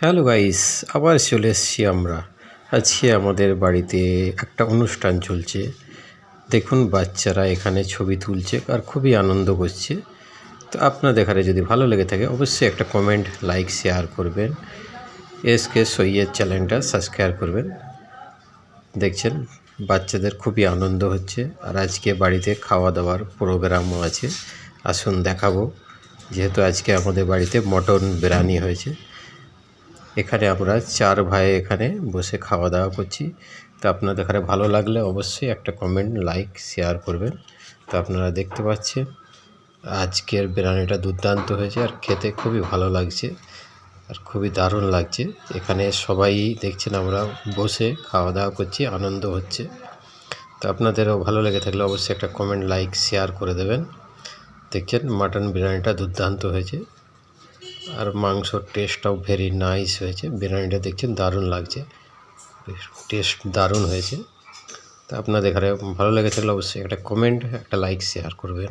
Hello guys, আবার চলে এসছি আমরা। আজকে আমাদের বাড়িতে একটা অনুষ্ঠান চলছে। দেখুন, বাচ্চারা এখানে ছবি তুলছে আর খুবই আনন্দ করছে। তো আপনাদের এখানে যদি ভালো লেগে থাকে, অবশ্যই একটা কমেন্ট লাইক শেয়ার করবেন। এস কে সৈয়দ চ্যানেলটা সাবস্ক্রাইব করবেন। দেখছেন, বাচ্চাদের খুবই আনন্দ হচ্ছে। আর আজকে বাড়িতে খাওয়া দাওয়ার প্রোগ্রামও আছে। আসুন দেখাবো। যেহেতু আজকে আমাদের বাড়িতে মটন বিরিয়ানি হয়েছে। এখানে আমরা চার ভাই এখানে বসে খাওয়া দাওয়া করছি। তো আপনাদের এখানে ভালো লাগলে অবশ্যই একটা কমেন্ট লাইক শেয়ার করবেন। তো আপনারা দেখতে পাচ্ছেন, আজকের বিরিয়ানিটা দুর্দান্ত হয়েছে আর খেতে খুবই ভালো লাগছে আর খুবই দারুণ লাগছে। এখানে সবাই দেখছেন আমরা বসে খাওয়া দাওয়া করছি, আনন্দ হচ্ছে। তো আপনাদেরও ভালো লেগে থাকলে অবশ্যই একটা কমেন্ট লাইক শেয়ার করে দেবেন। দেখছেন মাটন বিরিয়ানিটা দুর্দান্ত হয়েছে। আর মাংসর টেস্টটাও ভেরি নাইস হয়েছে। বিরিয়ানিটা দেখছেন দারুণ লাগছে। টেস্ট দারুণ হয়েছে। তা আপনাদের এখানে ভালো লেগে থাকলে অবশ্যই একটা কমেন্ট একটা লাইক শেয়ার করবেন।